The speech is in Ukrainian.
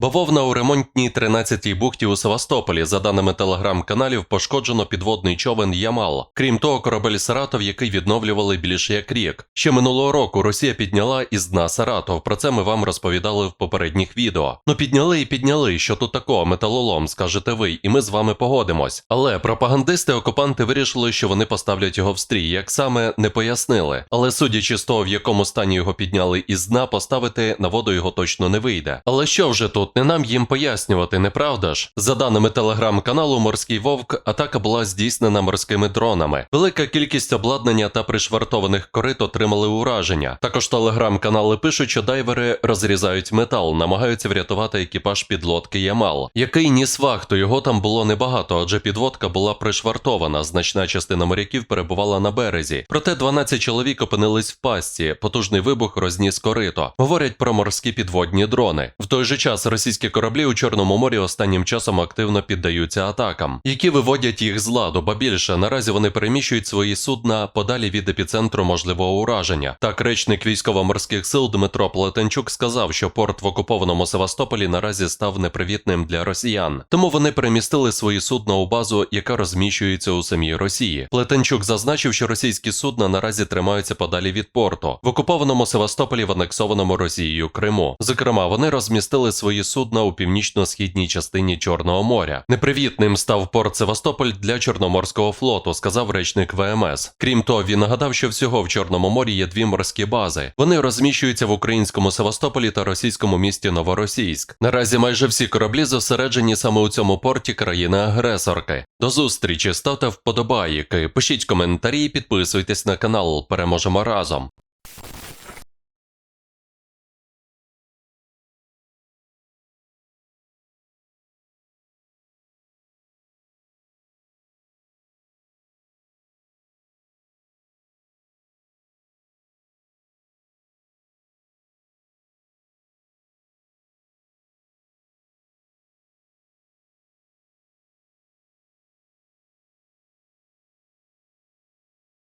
Бавовна у ремонтній 13-й бухті у Севастополі, за даними телеграм-каналів, пошкоджено підводний човен Ямал. Крім того, корабель Саратов, який відновлювали більше як рік. Ще минулого року Росія підняла із дна Саратов. Про це ми вам розповідали в попередніх відео. Ну підняли і підняли, що тут такого металолом, скажете ви, і ми з вами погодимось. Але пропагандисти-окупанти вирішили, що вони поставлять його в стрій, як саме не пояснили. Але судячи з того, в якому стані його підняли із дна, поставити на воду його точно не вийде. Але що вже тут? Не нам їм пояснювати, не правда ж? За даними телеграм-каналу Морський Вовк, атака була здійснена морськими дронами. Велика кількість обладнання та пришвартованих корит отримали ураження. Також телеграм-канали пишуть, що дайвери розрізають метал, намагаються врятувати екіпаж підлодки Ямал, який ніс вахту. Його там було небагато, адже підводка була пришвартована. Значна частина моряків перебувала на березі. Проте 12 чоловік опинились в пастці. Потужний вибух розніс корито. Говорять про морські підводні дрони. В той же час російські кораблі у Чорному морі останнім часом активно піддаються атакам, які виводять їх з ладу, ба більше наразі вони переміщують свої судна подалі від епіцентру можливого ураження. Так, речник військово-морських сил Дмитро Плетенчук сказав, що порт в окупованому Севастополі наразі став непривітним для росіян. Тому вони перемістили свої судна у базу, яка розміщується у самій Росії. Плетенчук зазначив, що російські судна наразі тримаються подалі від порту в окупованому Севастополі в анексованому Росією Криму. Зокрема, вони розмістили свої судна у північно-східній частині Чорного моря. Непривітним став порт Севастополь для Чорноморського флоту, сказав речник ВМС. Крім того, він нагадав, що всього в Чорному морі є дві морські бази. Вони розміщуються в українському Севастополі та російському місті Новоросійськ. Наразі майже всі кораблі зосереджені саме у цьому порті країни-агресорки. До зустрічі, ставте вподобайки, пишіть коментарі, підписуйтесь на канал. Переможемо разом.